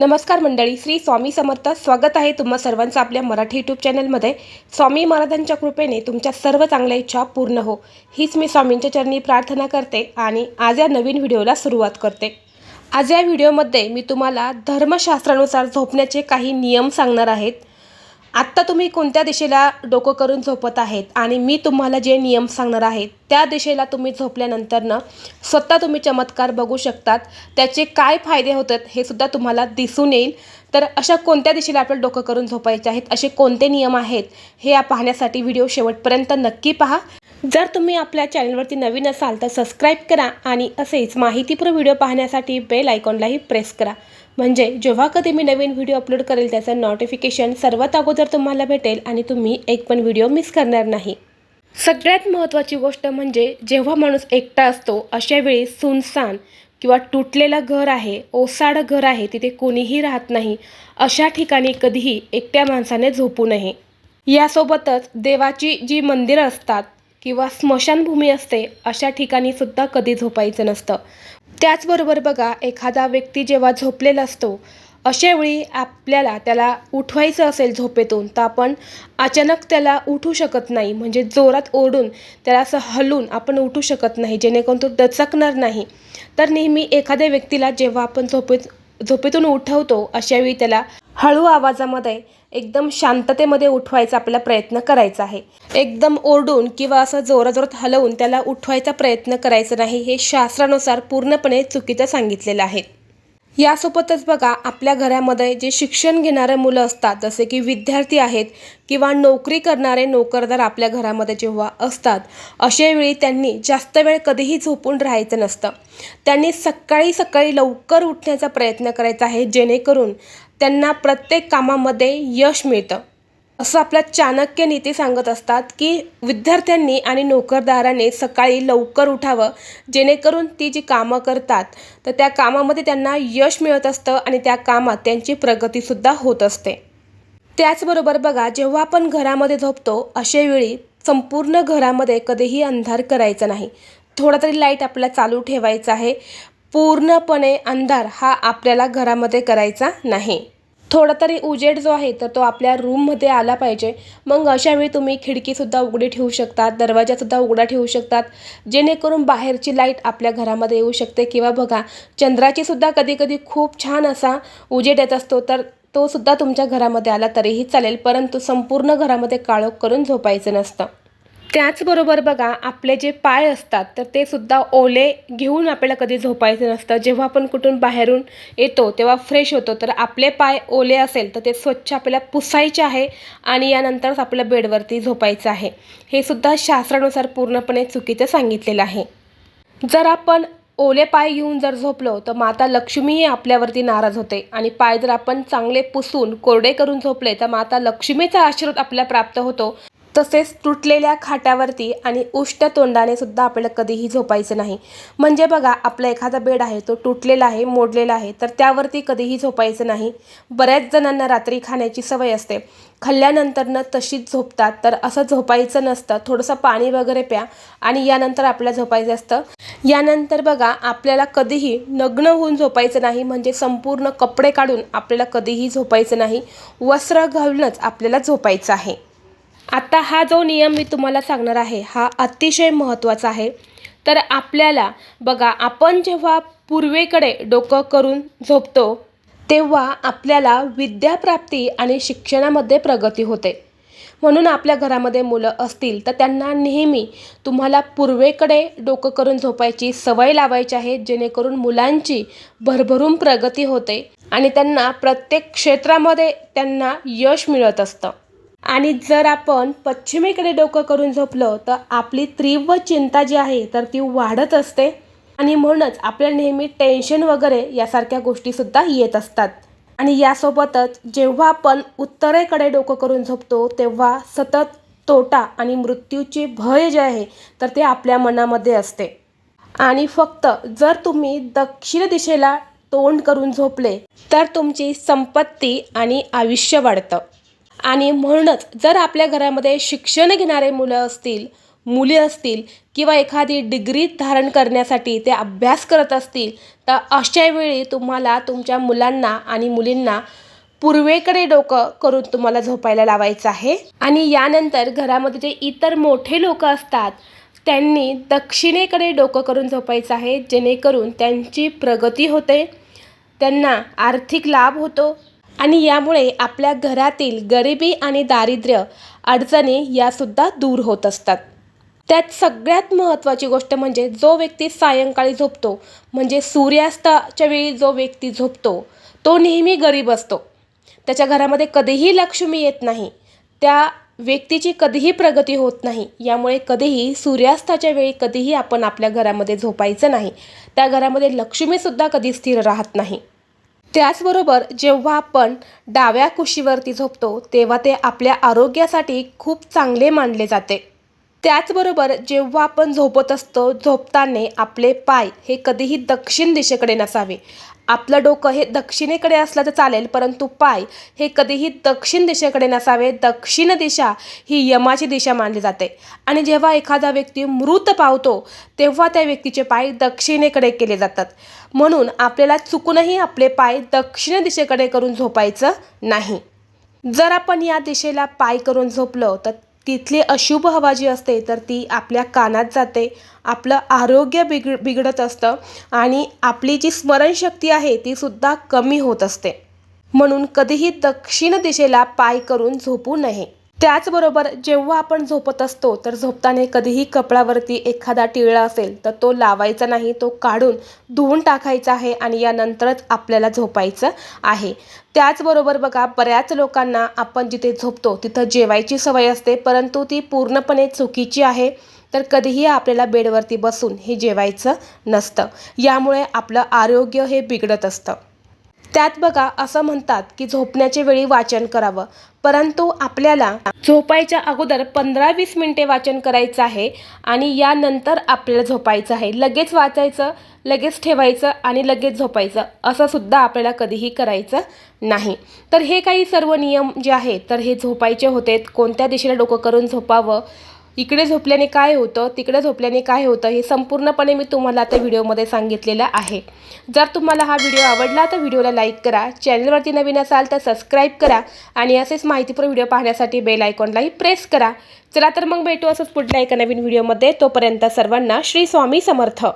नमस्कार मंडळी श्री स्वामी समर्थ स्वागत आहे तुम्हा सर्वांचं आपल्या मराठी यूट्यूब चॅनलमध्ये. स्वामी महाराजांच्या कृपेने तुमच्या सर्व चांगल्या इच्छा पूर्ण हो. हीच मी स्वामींच्या चरणी प्रार्थना करते आणि आज या नवीन व्हिडिओला सुरुवात करते. आज या व्हिडिओमध्ये मी तुम्हाला धर्मशास्त्रानुसार झोपण्याचे काही नियम सांगणार आहेत. आत्ता तुम्ही कोणत्या दिशेला डोकं करून झोपत आहेत आणि मी तुम्हाला जे नियम सांगणार आहेत त्या दिशेला तुम्ही झोपल्यानंतरनं स्वतः तुम्ही चमत्कार बघू शकतात. त्याचे काय फायदे होतात हे सुद्धा तुम्हाला दिसून येईल. तर अशा कोणत्या दिशेला आपल्याला डोकं करून झोपायचे आहेत असे कोणते नियम आहेत हे या पाहण्यासाठी व्हिडिओ शेवटपर्यंत नक्की पहा. जर तुम्ही आपल्या चॅनलवरती नवीन असाल तर सबस्क्राईब करा आणि असेच माहितीपूर्ण व्हिडिओ पाहण्यासाठी बेल आयकॉनलाही प्रेस करा. म्हणजे जेव्हा कधी मी नवीन व्हिडिओ अपलोड करेल त्याचं नोटिफिकेशन सर्वात अगोदर तुम्हाला भेटेल आणि तुम्ही एक पण व्हिडिओ मिस करणार नाही. सगळ्यात महत्त्वाची गोष्ट म्हणजे जेव्हा माणूस एकटा असतो अशा वेळी सुनसान किंवा तुटलेलं घर आहे ओसाडं घर आहे तिथे कोणीही राहत नाही अशा ठिकाणी कधीही एकट्या माणसाने झोपू नये. यासोबतच देवाची जी मंदिरं असतात किंवा स्मशानभूमी असते अशा ठिकाणी सुद्धा कधी झोपायचं नसतं. त्याचबरोबर बघा एखादा व्यक्ती जेव्हा झोपलेला असतो अशावेळी आपल्याला त्याला उठवायचं असेल झोपेतून तर आपण अचानक त्याला उठू शकत नाही. म्हणजे जोरात ओढून त्याला असं हलून आपण उठू शकत नाही जेणेकरून तो दचकणार नाही. तर नेहमी एखाद्या व्यक्तीला जेव्हा आपण झोपेत झोपेतून उठवतो अशावेळी त्याला हळू आवाजामध्ये एकदम शांततेमध्ये उठवायचा आपला प्रयत्न करायचा आहे. एकदम ओरडून किंवा असं जोराजोरात हलवून त्याला उठवायचा प्रयत्न करायचा नाही हे शास्त्रानुसार पूर्णपणे चुकीचं सांगितलेलं आहे. यासोबतच बघा आपल्या घरामध्ये जे शिक्षण घेणारे मुलं असतात जसे की विद्यार्थी आहेत किंवा नोकरी करणारे नोकरदार आपल्या घरामध्ये जेव्हा असतात अशावेळी त्यांनी जास्त वेळ कधीही झोपून राहायचं नसतं. त्यांनी सकाळी सकाळी लवकर उठण्याचा प्रयत्न करायचा आहे जेणेकरून त्यांना प्रत्येक कामामध्ये यश मिळतं. असं आपल्या चाणक्य नीती सांगत असतात की विद्यार्थ्यांनी आणि नोकरदाराने सकाळी लवकर उठावं जेणेकरून ती जी कामं करतात तर त्या कामामध्ये त्यांना यश मिळत असतं आणि त्या कामात त्यांची प्रगतीसुद्धा होत असते. त्याचबरोबर बघा जेव्हा आपण घरामध्ये झोपतो अशावेळी संपूर्ण घरामध्ये कधीही अंधार करायचा नाही. थोडा तरी लाइट आपल्याला चालू ठेवायचा आहे. पूर्णपणे अंधार हा आपल्याला घरामध्ये करायचा नाही. थोडा तरी उजेड जो आहे तर तो आपल्या रूममध्ये आला पाहिजे. मग अशावेळी तुम्ही खिडकीसुद्धा उघडी ठेवू शकतात दरवाजासुद्धा उघडा ठेवू शकतात. जेणेकरून बाहेरची लाइट आपल्या घरामध्ये येऊ शकते. किंवा बघा चंद्राचीसुद्धा कधीकधी खूप छान असा उजेड येत असतो तर तो सुद्धा तुमच्या घरामध्ये आला तरीही चालेल. परंतु संपूर्ण घरामध्ये काळोख करून झोपायचं नसतं. त्याचबरोबर बघा आपले जे पाय असतात तर ते सुद्धा ओले घेऊन आपल्याला कधी झोपायचं नसतं. जेव्हा आपण कुठून बाहेरून येतो तेव्हा फ्रेश होतो. तर आपले पाय ओले असेल तर ते स्वच्छ आपल्याला पुसायचे आहे आणि यानंतरच आपल्या बेडवरती झोपायचं आहे. हे सुद्धा शास्त्रानुसार पूर्णपणे चुकीचं सांगितलेलं आहे. जर आपण ओले पाय घेऊन जर झोपलो तर माता लक्ष्मीही आपल्यावरती नाराज होते आणि पाय जर आपण चांगले पुसून कोरडे करून झोपले तर माता लक्ष्मीचा आशीर्वाद आपल्याला प्राप्त होतो. तसेच तुटलेल्या खाट्यावरती आणि उष्ट तोंडाने सुद्धा आपल्याला कधीही झोपायचं नाही. म्हणजे बघा आपला एखादा बेड आहे तो तुटलेला आहे मोडलेला आहे तर त्यावरती कधीही झोपायचं नाही. बऱ्याच जणांना रात्री खाण्याची सवय असते. खाल्ल्यानंतरनं तशीच झोपतात तर असं झोपायचं नसतं. थोडंसं पाणी वगैरे प्या आणि यानंतर आपल्याला झोपायचं असतं. यानंतर बघा आपल्याला कधीही नग्न होऊन झोपायचं नाही म्हणजे संपूर्ण कपडे काढून आपल्याला कधीही झोपायचं नाही. वस्त्र घालूनच आपल्याला झोपायचं आहे. आता हा जो नियम मी तुम्हाला सांगणार आहे हा अतिशय महत्त्वाचा आहे. तर आपल्याला बघा आपण जेव्हा पूर्वेकडे डोकं करून झोपतो तेव्हा आपल्याला विद्याप्राप्ती आणि शिक्षणामध्ये प्रगती होते. म्हणून आपल्या घरामध्ये मुलं असतील तर त्यांना नेहमी तुम्हाला पूर्वेकडे डोकं करून झोपायची सवय लावायची आहे जेणेकरून मुलांची भरभरून प्रगती होते आणि त्यांना प्रत्येक क्षेत्रामध्ये त्यांना यश मिळत असतं. आणि जर आपण पश्चिमेकडे डोकं करून झोपलं तर आपली तीव्र चिंता जी आहे तर ती वाढत असते. आणि म्हणूनच आपल्याला नेहमी टेन्शन वगैरे यासारख्या गोष्टीसुद्धा येत असतात. आणि यासोबतच जेव्हा आपण उत्तरेकडे डोकं करून झोपतो तेव्हा सतत तोटा आणि मृत्यूचे भय जे आहे तर ते आपल्या मनामध्ये असते. आणि फक्त जर तुम्ही दक्षिण दिशेला तोंड करून झोपले तर तुमची संपत्ती आणि आयुष्य वाढतं. आणि म्हणूनच जर आपल्या घरामध्ये शिक्षण घेणारे मुलं असतील मुली असतील किंवा एखादी डिग्री धारण करण्यासाठी ते अभ्यास करत असतील तर अशा वेळी तुम्हाला तुमच्या मुलांना आणि मुलींना पूर्वेकडे डोकं करून तुम्हाला झोपायला लावायचं आहे. आणि यानंतर घरामध्ये जे इतर मोठे लोक असतात त्यांनी दक्षिणेकडे डोकं करून झोपायचं आहे जेणेकरून त्यांची प्रगती होते त्यांना आर्थिक लाभ होतो आणि यामुळे आपल्या घरातील गरिबी आणि दारिद्र्य अडचणी यासुद्धा दूर होत असतात. त्यात सगळ्यात महत्त्वाची गोष्ट म्हणजे जो व्यक्ती सायंकाळी झोपतो म्हणजे सूर्यास्ताच्या वेळी जो व्यक्ती झोपतो तो नेहमी गरीब असतो. त्याच्या घरामध्ये कधीही लक्ष्मी येत नाही. त्या व्यक्तीची कधीही प्रगती होत नाही. यामुळे कधीही सूर्यास्ताच्या वेळी कधीही आपण आपल्या घरामध्ये झोपायचं नाही. त्या घरामध्ये लक्ष्मीसुद्धा कधी स्थिर राहत नाही. त्याचबरोबर जेव्हा आपण डाव्या कुशीवरती झोपतो तेव्हा ते आपल्या आरोग्यासाठी खूप चांगले मानले जाते. त्याचबरोबर जेव्हा आपण झोपत असतो झोपताना आपले पाय हे कधीही दक्षिण दिशेकडे नसावे. आपलं डोकं हे दक्षिणेकडे असलं तर चालेल परंतु पाय हे कधीही दक्षिण दिशेकडे नसावे. दक्षिण दिशा ही यमाची दिशा मानली जाते. आणि जेव्हा एखादा व्यक्ती मृत पावतो तेव्हा त्या व्यक्तीचे पाय दक्षिणेकडे केले जातात. म्हणून आपल्याला चुकूनही आपले पाय दक्षिण दिशेकडे करून झोपायचं नाही. जर आपण या दिशेला पाय करून झोपलो तर तिथली अशुभ हवा जी असते तर ती आपल्या कानात जाते आपलं आरोग्य बिघ बिघडत असतं आणि आपली जी स्मरणशक्ती आहे ती सुद्धा कमी होत असते. म्हणून कधीही दक्षिण दिशेला पाय करून झोपू नये. त्याचबरोबर जेव्हा आपण झोपत असतो तर झोपताना कधीही कपडावरती एखादा टिळा असेल तर तो लावायचा नाही तो काढून धुवून टाकायचा आहे आणि यानंतरच आपल्याला झोपायचं आहे. त्याचबरोबर बघा बऱ्याच लोकांना आपण जिथे झोपतो तिथं जेवायची सवय असते परंतु ती पूर्णपणे चुकीची आहे. तर कधीही आपल्याला बेडवरती बसून हे जेवायचं नसतं. यामुळे आपलं आरोग्य हे बिघडत असतं. त्यात बघा असं म्हणतात की झोपण्याच्या वेळी वाचन करावं. परंतु आपल्याला झोपायच्या अगोदर पंधरा वीस मिनिटे वाचन करायचं आहे आणि यानंतर आपल्याला झोपायचं आहे. लगेच वाचायचं लगेच ठेवायचं आणि लगेच झोपायचं. असं सुद्धा आपल्याला कधीही करायचं नाही. तर हे काही सर्व नियम जे आहेत तर हे झोपायचे होते कोणत्या दिशेला डोकं करून झोपावं? इकडे झोपल्याने काय होतं तिकडे झोपल्याने काय होतं हे संपूर्णपणे मी तुम्हाला आता व्हिडिओमध्ये सांगितलेलं आहे. जर तुम्हाला हा व्हिडिओ आवडला तर व्हिडिओला लाईक करा चॅनलवरती नवीन असाल तर सबस्क्राईब करा आणि असेच माहितीपूर्ण व्हिडिओ पाहण्यासाठी बेल आयकॉनलाही प्रेस करा. चला तर मग भेटू असंच पुढल्या एका नवीन व्हिडिओमध्ये. तोपर्यंत सर्वांना श्री स्वामी समर्थ.